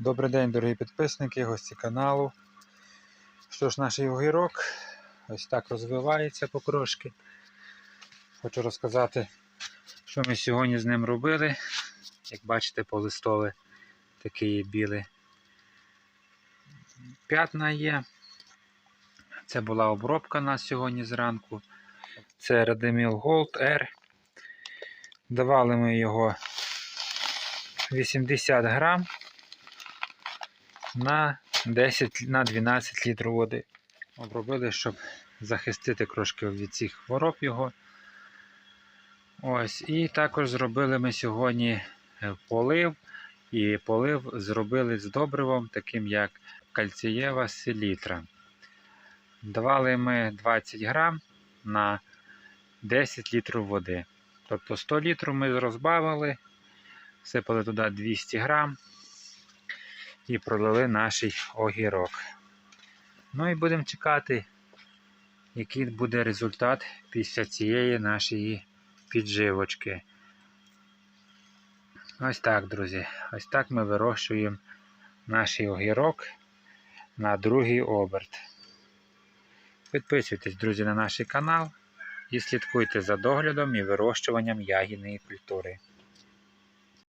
Добрий день, дорогі підписники, гості каналу. Що ж, наш огірок ось так розвивається покрошки. Хочу розказати, що ми сьогодні з ним робили. Як бачите, полистове такі білі п'ятна є. Це була обробка у нас сьогодні зранку. Це Rademil Gold R. Давали ми його 80 грам на 10 на 12 літрів води. Обробили, щоб захистити трошки від цих хвороб його. Ось, І також зробили ми сьогодні е, полив. І полив зробили з добривом, таким як кальцієва селітра. Давали ми 20 грам на 10 літрів води. Тобто 100 літрів ми розбавили, всипали туди 200 грам і пролили наш огірок. Ну і будемо чекати, який буде результат після цієї нашої підживочки. Ось так, друзі. Ось так ми вирощуємо наш огірок на другий оберт. Підписуйтесь, друзі, на наш канал і слідкуйте за доглядом і вирощуванням ягідної культури.